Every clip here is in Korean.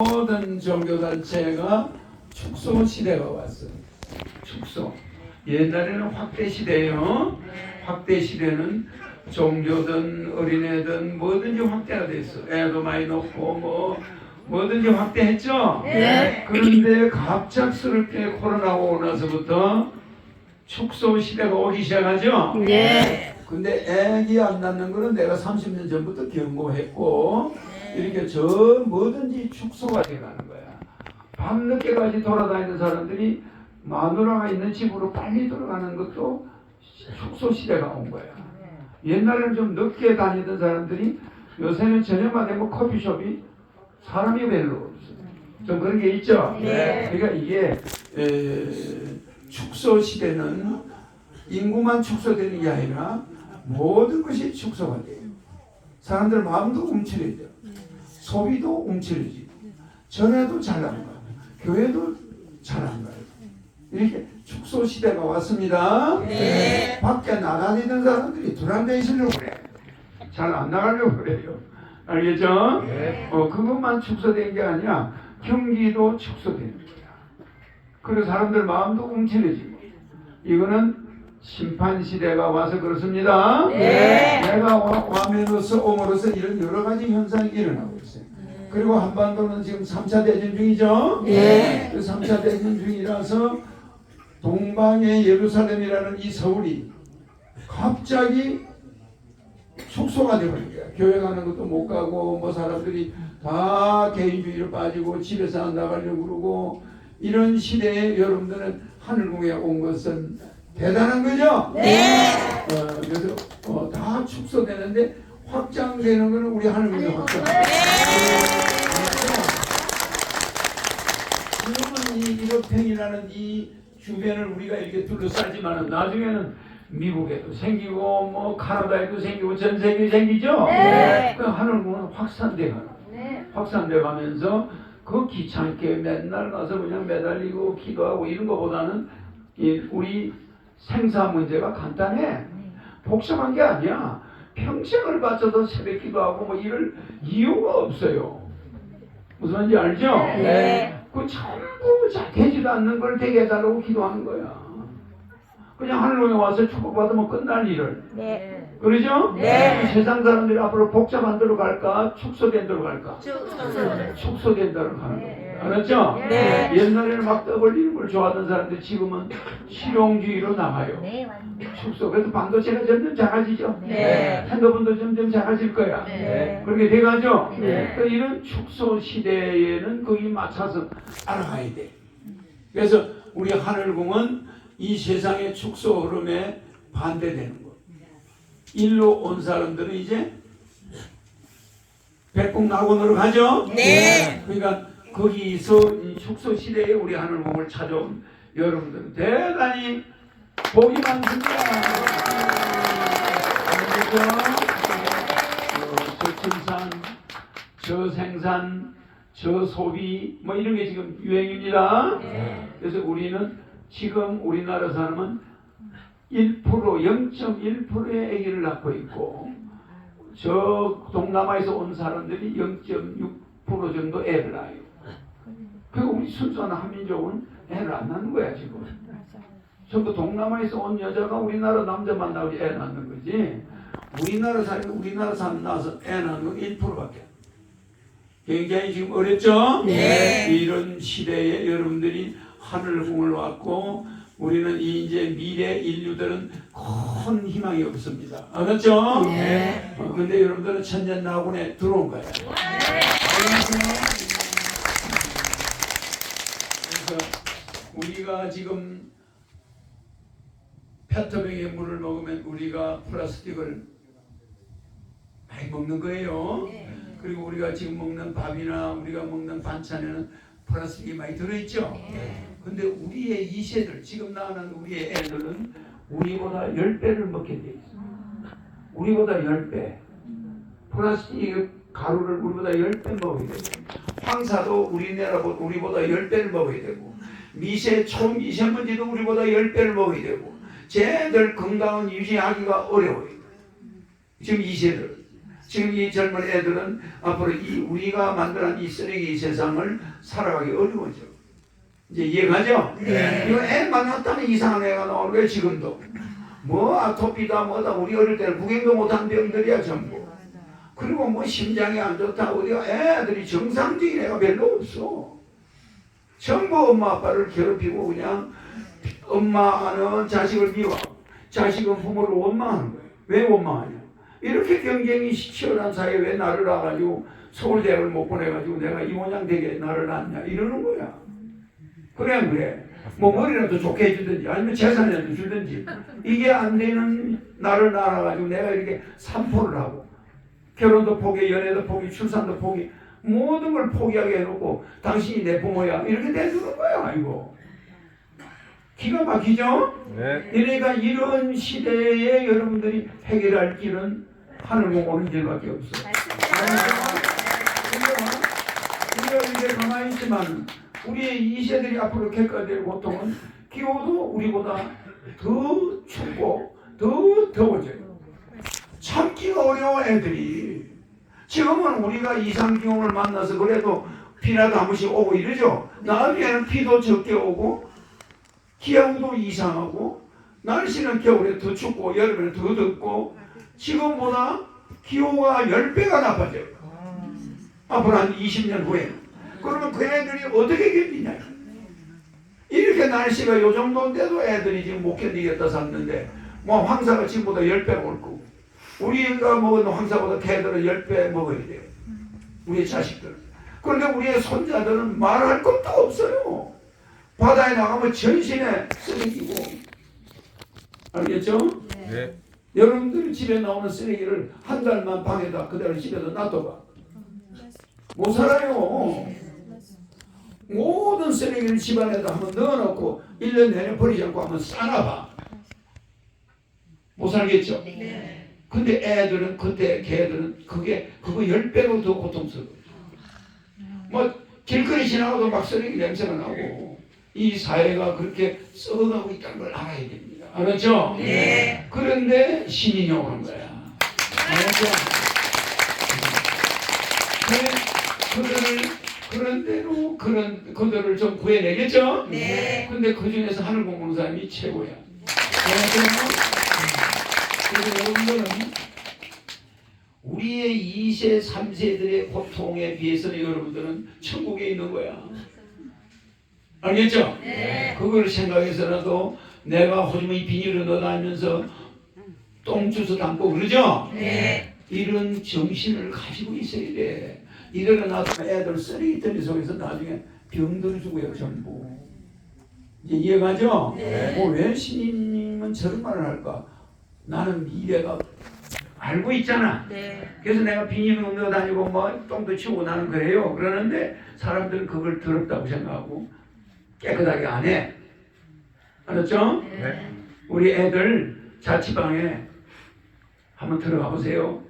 모든 종교단체가 축소 시대가 왔어요. 축소. 옛날에는 확대 시대예요. 확대 시대는 종교든 어린애든 뭐든지 확대가 됐어. 애도 많이 넣고 뭐 뭐든지 확대했죠. 네. 그런데 갑작스럽게 코로나가 오고 나서부터 축소 시대가 오기 시작하죠. 네. 근데 애기 안 낳는 거는 내가 30년 전부터 경고했고 이렇게 저 뭐든지 축소가 돼가는 거야. 밤늦게까지 돌아다니는 사람들이 마누라가 있는 집으로 빨리 들어가는 것도 축소 시대가 온 거야. 옛날에는 좀 늦게 다니던 사람들이 요새는 저녁만 되면 커피숍이 사람이 별로 없어. 좀 그런 게 있죠. 네. 그러니까 이게 에, 축소 시대는 인구만 축소되는 게 아니라 모든 것이 축소가 돼요. 사람들 마음도 움츠려져. 소비도 움츠려지고. 전에도 잘안 가요. 교회도 잘안 가요. 이렇게 축소 시대가 왔습니다. 네. 밖에 나다니는 사람들이 불안돼 있으려고 그래. 잘 안 나가려고 그래요. 알겠죠? 어, 그것만 축소된 게 아니라 경기도 축소되는 거야. 그리고 사람들 마음도 움츠려지고. 이거는 심판 시대가 와서 그렇습니다. 네. 내가 와- 와면으로서 옴으로써 이런 여러 가지 현상이 일어나고 있어요. 그리고 한반도는 지금 3차 대전 중이죠. 네. 그 3차 대전 중이라서 동방의 예루살렘이라는 이 서울이 갑자기 축소가 되버린 거야. 교회 가는 것도 못 가고 뭐 사람들이 다 개인주의로 빠지고 집에서 안 나가려고 그러고 이런 시대에 여러분들은 하늘궁에 온 것은 대단한 거죠? 네. 어, 그래서 어, 다 축소되는데 확장되는 거는 우리 하늘궁에 확장. 지금은 이 이렇팽이라는 이 주변을 우리가 이렇게 둘러싸지만은 나중에는 미국에도 생기고 뭐 카나다에도 생기고 전 세계에 생기죠. 네. 그 하늘궁은 확산돼 가는. 확산돼 가면서 그 귀찮게 맨날 가서 그냥 매달리고 기도하고 이런 것보다는 이 우리 생사 문제가 간단해. 복잡한 게 아니야. 평생을 바쳐서 새벽 기도하고 뭐 이럴 이유가 없어요. 무슨 말인지 알죠? 네. 그 전부 자- 되지도 않는 걸 되게 해달라고 기도하는 거야. 그냥 하늘에 와서 축복받으면 끝날 일을. 네. 그러죠? 네. 그 세상 사람들이 앞으로 복잡한 데로 갈까? 축소된 데로 갈까? 축소된 데로 가는 겁니다. 알았죠? 네. 옛날에는 막 떠벌리는 걸 좋아하던 사람들이 지금은 실용주의로 나가요. 축소. 그래서 반도체가 점점 작아지죠? 네. 핸드폰도 점점 작아질 거야. 네. 그렇게 돼가죠? 네. 그 이런 축소 시대에는 거기 맞춰서 알아가야 돼. 그래서 우리 하늘궁은 이 세상의 축소 흐름에 반대되는 거. 일로 온 사람들은 이제 백곡낙원으로 가죠? 네. 그러니까 거기서 이 축소 시대에 우리 하늘궁을 찾아온 여러분들은 대단히 복이 많습니다. 저침산, 저생산, 저소비 뭐 이런 게 지금 유행입니다. 그래서 우리는 지금 우리나라 사람은 1% 0.1%의 아기를 낳고 있고 저 동남아에서 온 사람들이 0.6% 정도 애를 낳아요. 그리고 우리 순수한 한민족은 애를 안 낳는 거야 지금. 전부 동남아에서 온 여자가 우리나라 남자 만 나오지 애 낳는 거지. 우리나라 사람 우리나라 사람 낳아서 애 낳는 건 1%밖에. 굉장히 지금 어렵죠? 네. 이런 시대에 여러분들이 하늘궁을 왔고 우리는 이 이제 미래 인류들은 큰 희망이 없습니다. 알았죠? 네. 어, 근데 여러분들은 천년 나군에 들어온 거예요. 그래서 우리가 지금 페트병의 물을 먹으면 우리가 플라스틱을 많이 먹는 거예요. 그리고 우리가 지금 먹는 밥이나 우리가 먹는 반찬에는 플라스틱이 많이 들어있죠. 근데 우리의 이 세들 지금 나는 우리의 애들은 우리보다 10배를 먹게 돼 있어. 우리보다 10배. 플라스틱 가루를 우리보다 10배 먹어야 되고 황사도 우리나라보다 우리보다 10배를 먹어야 되고 미세 초미세먼지도 우리보다 10배를 먹어야 되고 쟤들 건강은 유지하기가 어려워요. 지금 이세들 지금 이 젊은 애들은 앞으로 이 우리가 만들어낸 이 쓰레기 세상을 살아가기 어려워져. 이제 이해가죠? 네. 이거 애 만났다면 이상한 애가 나오는 거예요, 지금도. 뭐 아토피다 뭐다 우리 어릴 때는 구경도 못한 병들이야 전부. 그리고 뭐 심장이 안 좋다 어디가 애들이 정상적인 애가 별로 없어. 전부 엄마 아빠를 괴롭히고 그냥 엄마는 자식을 미워. 자식은 부모를 원망하는 거예요. 왜 원망하냐? 이렇게 경쟁이 치열한 사회에 왜 나를 낳아가지고 서울대학을 못 보내가지고 내가 이 모양 되게 나를 낳냐 이러는 거야. 그래 안 그래? 뭐 머리라도 좋게 해주든지 아니면 재산이라도 주든지 이게 안 되는 나를 낳아가지고 내가 이렇게 산포를 하고 결혼도 포기, 연애도 포기, 출산도 포기 모든 걸 포기하게 해놓고 당신이 내 부모야 이렇게 내주는 거야 아이고 기가 막히죠? 네. 그러니까 이런 시대에 여러분들이 해결할 길은 하늘 보고 오는 길밖에 없어 우리가 이제 가만히 있지만 우리의 이 세대들이 앞으로 겪어야 고통은 기후도 우리보다 더 춥고 더 더워져요. 참기가 어려워 애들이. 지금은 우리가 이상 기온을 만나서 그래도 비라도 한 번씩 오고 이러죠. 나중에는 비도 적게 오고 기후도 이상하고 날씨는 겨울에 더 춥고 여름에는 더 덥고 지금보다 기후가 10배가 나빠져요. 앞으로 한 20년 후에. 그러면 그 애들이 어떻게 견디냐. 이렇게 날씨가 요 정도인데도 애들이 지금 못 견디겠다 샀는데, 뭐 황사가 지금보다 10배 올 거고, 우리가 먹은 황사보다 걔들은 10배 먹어야 돼요. 우리의 자식들. 그런데 우리의 손자들은 말할 것도 없어요. 바다에 나가면 전신에 쓰레기고. 알겠죠? 네. 여러분들 집에 나오는 쓰레기를 한 달만 방에다 그대로 집에다 놔둬봐. 못 살아요. 모든 쓰레기를 집안에다 한번 넣어놓고 1년 내내 버리지 않고 한번 싸놔봐. 못 살겠죠? 근데 애들은 그때 걔들은 그게 그거 10배로 더 고통스러워요. 뭐 길거리 지나가도 막 쓰레기 냄새가 나고 이 사회가 그렇게 썩어가고 있다는 걸 알아야 됩니다. 알았죠? 네. 그런데 신인이 오는 거야. 알았죠? 그래, 그들을 그런 대로 그런 그들을 좀 구해내겠죠? 네. 근데 그 중에서 하늘 공부하는 사람이 최고야. 알았죠? 여러분들은 우리의 2세, 3세들의 고통에 비해서는 여러분들은 천국에 있는 거야. 알겠죠? 네. 그걸 생각해서라도 내가 호주머니 비닐을 넣어다니면서 똥 주워 담고 그러죠? 네. 이런 정신을 가지고 있어야 돼. 놔두면 애들 쓰레기더미 속에서 나중에 병들 주고요 전부. 이제 이해가죠? 네. 뭐왜 신임님은 저런 말을 할까? 나는 미래가 알고 있잖아. 네. 그래서 내가 비닐을 넣어 다니고 뭐 똥도 치우고 나는 그래요. 그러는데 사람들은 그걸 더럽다고 생각하고 깨끗하게 안 해. 알았죠? 네. 우리 애들 자취방에 한번 들어가 보세요.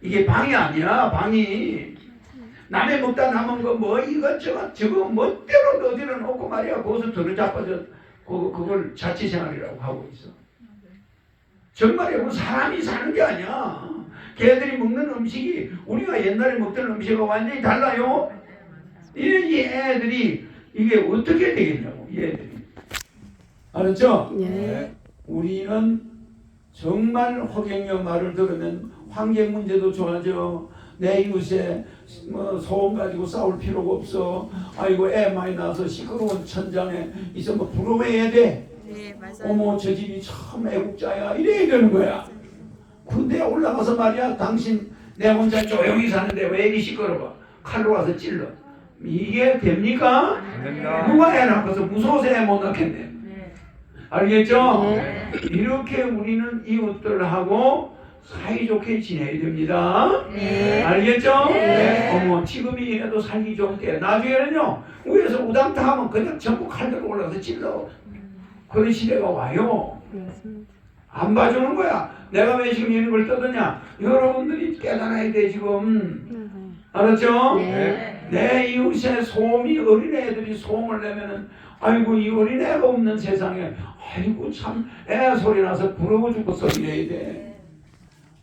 이게 방이 아니야, 방이. 남의 먹다 남은 거 뭐 이것저것 저거 멋대로 어디로 놓고 말이야. 거기서 들어 자빠져 그, 그걸 자취생활이라고 하고 있어. 정말이야. 뭐 사람이 사는 게 아니야. 걔들이 먹는 음식이 우리가 옛날에 먹던 음식과 완전히 달라요. 이런 이 애들이 이게 어떻게 되겠냐고, 이 애들이. 알았죠? 네. 우리는 정말 허경영 말을 들으면 환경 문제도 좋아져. 내 이웃에 뭐 소음 가지고 싸울 필요가 없어. 아이고 애 많이 낳아서 시끄러운 천장에 있어 뭐 부러워해야 돼. 네, 맞아요. 어머 저 집이 참 애국자야 이래야 되는 거야. 군대에 올라가서 말이야 당신 내 혼자 조용히 사는데 왜 이리 시끄러워? 칼로 와서 찔러. 이게 됩니까? 안 됩니다. 누가 애 낳고서 무서워서 애 못 낳겠네. 네. 알겠죠? 네. 이렇게 우리는 이웃들하고 사이좋게 지내야 됩니다. 네. 알겠죠? 네. 어머, 지금이라도 살기 좋은 때. 나중에는요, 위에서 우당타 하면 그냥 전부 칼들고 올라가서 찔러. 그런 시대가 와요. 안 봐주는 거야. 내가 왜 지금 이런 걸 떠드냐? 여러분들이 깨달아야 돼, 지금. 알았죠? 네. 내 이웃에 소음이 어린애들이 소음을 내면은 아이고 이 어린애가 없는 세상에 아이고 참 애 소리 나서 부러워 죽겠어 이래야 돼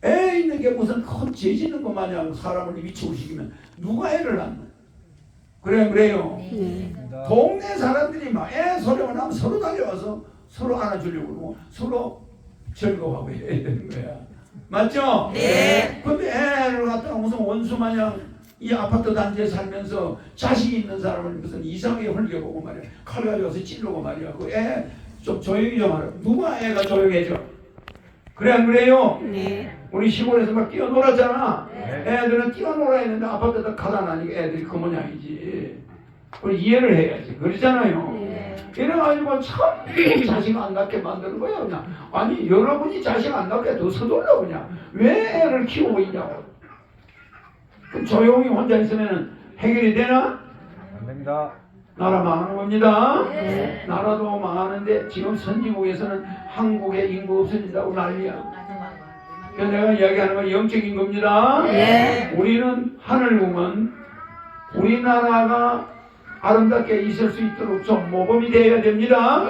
애 있는 게 무슨 큰죄 짓는 것 마냥 사람을 미치고 시키면 누가 애를 낳나? 그래 그래요. 동네 사람들이 막애 소리가 나면 서로 달려와서 서로 안아주려고 그러고 서로 즐거워하고 해야 되는 거야. 맞죠? 네. 근데 애를 갖다가 무슨 원수 마냥 이 아파트 단지에 살면서 자식 있는 사람을 무슨 이상하게 흘겨보고 말이야. 칼 가져와서 찔르고 말이야. 그 애 좀 조용히 좀 하라. 누가 애가 조용해져? 그래 안 그래요? 네. 우리 시골에서 막 뛰어놀았잖아. 애들은 뛰어놀아야 되는데 아파트에다 가다 나니까 애들이 그 모양이지. 우리 이해를 해야지. 그러잖아요. 이래가지고 참 자식 안 낳게 만드는 거야 그냥. 아니 여러분이 자식 안 낳게 더 서둘러 그냥. 왜 애를 키우고 있냐고. 그럼 조용히 혼자 있으면 해결이 되나? 안 됩니다. 나라 망하는 겁니다. 나라도 망하는데 지금 선진국에서는 한국의 인구 없어진다고 난리야. 그래서 내가 이야기하는 건 영적인 겁니다. 네. 우리는 하늘 보면 우리나라가 아름답게 있을 수 있도록 좀 모범이 되어야 됩니다.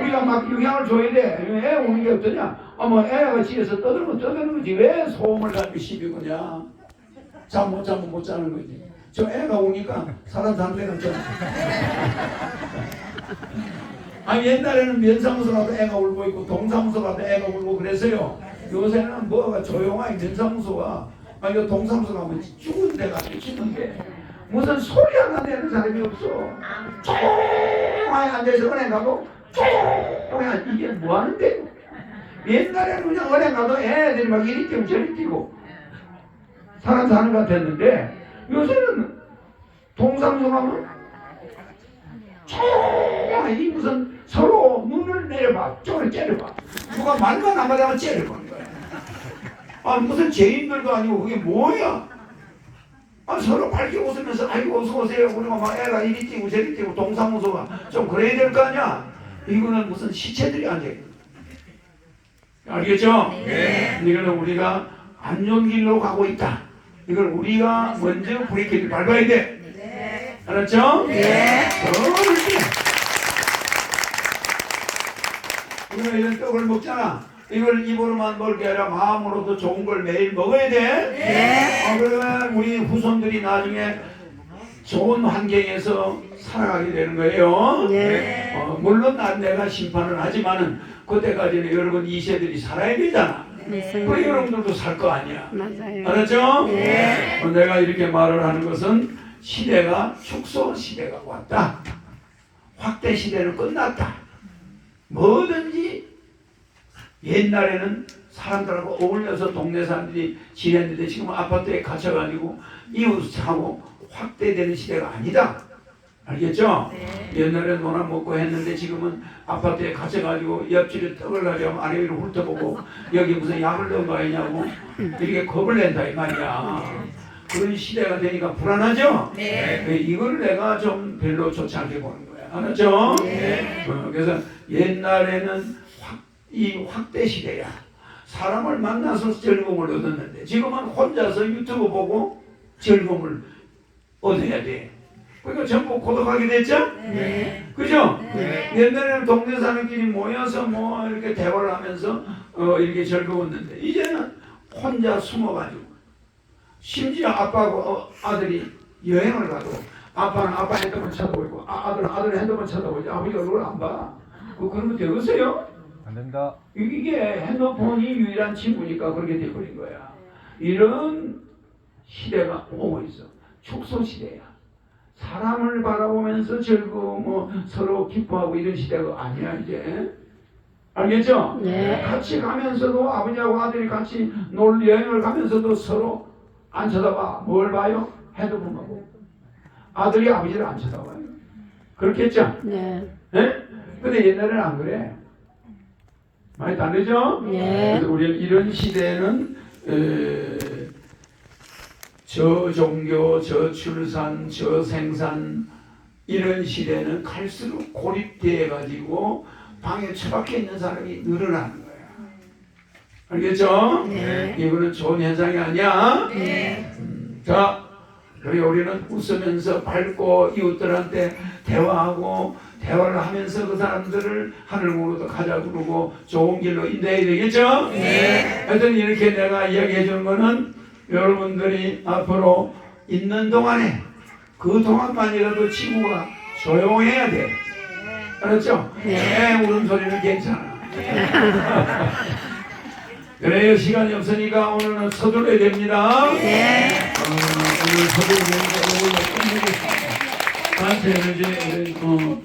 우리가 막 영향을 줘야 돼. 애 오는 게 어떠냐? 어머 애가 집에서 떠들면 떠드는 거지. 왜 소음을 가지고 시비 거냐? 잠 못 자면 못 자는 거지. 저 애가 오니까 사람 데는 좀. 아니 옛날에는 면사무소 가도 애가 울고 있고 동사무소 가도 애가 울고 그랬어요. 요새는 뭐가 조용하게 면사무소가 아니 요 동사무소 가면 죽은 데가 죽는데 무슨 소리 하나 내는 사람이 없어. 조용하게 앉아서 은행 가도 조용하게 이게 뭐 하는데? 옛날에는 그냥 은행 가도 애들이 막 이리 뛰고 저리 뛰고 사람 사는 것 같았는데 요새는 동사무소 가면 조용하게 이 무슨 서로 눈을 내려봐 쪽을 째려봐. 누가 말만 안 하다가 째려보는 거야 아 무슨 죄인들도 아니고 그게 뭐야? 아 서로 밝게 웃으면서 아이고 어서 오세요. 우리가 막 애가 이리 뛰고 저리 뛰고 동사무소가 좀 그래야 될 거 아니야? 이거는 무슨 시체들이 앉아있는 알겠죠? 네. 이거는 우리가 안 좋은 길로 가고 있다 이걸 우리가 먼저 브레이크를 밟아야 돼 알았죠? 네. 그렇지. 우리가 이런 떡을 먹잖아. 이걸 입으로만 먹을 게 아니라 마음으로도 좋은 걸 매일 먹어야 돼. 네. 어, 그러면 우리 후손들이 나중에 좋은 환경에서 살아가게 되는 거예요. 네. 어, 물론 난 내가 심판을 하지만은 그때까지는 여러분 이 세들이 살아야 되잖아. 그 여러분들도 살 거 아니야. 맞아요. 알았죠? 네. 어, 내가 이렇게 말을 하는 것은 시대가 축소 시대가 왔다. 확대 시대는 끝났다. 뭐든지 옛날에는 사람들하고 어울려서 동네 사람들이 지냈는데 지금 아파트에 갇혀가지고 이웃하고 확대되는 시대가 아니다. 알겠죠? 옛날에 노나 먹고 했는데 지금은 아파트에 갇혀가지고 옆집에 떡을 가져가면 아래 위로 훑어보고 여기 무슨 약을 넣은 거 아니냐고 이렇게 겁을 낸다 이 말이야. 그런 시대가 되니까 불안하죠? 네. 이걸 내가 좀 별로 좋지 않게 보는 거야. 알았죠? 네. 어, 그래서 옛날에는 확, 이 확대 시대야. 사람을 만나서 즐거움을 얻었는데 지금은 혼자서 유튜브 보고 즐거움을 얻어야 돼. 그러니까 전부 고독하게 됐죠? 네. 그죠? 네. 옛날에는 동네 사람끼리 모여서 뭐 이렇게 대화를 하면서 어, 이렇게 즐거웠는데 이제는 혼자 숨어가지고 심지어 아빠하고 어, 아들이 여행을 가도 아빠는 아빠 핸드폰 쳐다보고 아, 아들은 아들 핸드폰 쳐다보지 아버지 얼굴 안 봐. 그 그러면 되겠어요? 안 됩니다. 이게 핸드폰이 유일한 친구니까 그렇게 돼버린 거야. 이런 시대가 오고 있어. 축소 시대야. 사람을 바라보면서 즐거워 뭐 서로 기뻐하고 이런 시대가 아니야 이제. 알겠죠? 네. 같이 가면서도 아버지하고 아들이 같이 놀 여행을 가면서도 서로 안 쳐다봐. 뭘 봐요? 핸드폰 보고. 아들이 아버지를 안 쳐다봐요. 그렇겠죠? 네. 예? 근데 옛날에는 안 그래. 많이 다르죠? 네. 그래서 우리는 이런 시대에는 에, 저 종교, 저 출산, 저 생산 이런 시대는 갈수록 고립되어 가지고 방에 처박혀 있는 사람이 늘어나는 거야. 알겠죠? 네. 이거는 좋은 현상이 아니야. 네. 자, 그래 우리는 웃으면서 밝고 이웃들한테 대화하고 대화를 하면서 그 사람들을 하늘으로 가자 그러고 좋은 길로 인도해야 되겠죠? 네. 하여튼 이렇게 내가 이야기해 주는 거는 여러분들이 앞으로 있는 동안에 그 동안만이라도 친구가 조용해야 돼. 알았죠? 네. 울음소리는 괜찮아. 그래요. 시간이 없으니까 오늘은 서둘러야 됩니다. 네. 어, 오늘 서둘러야 되니까 오늘 끝내겠습니다. 나한테는 이제 어,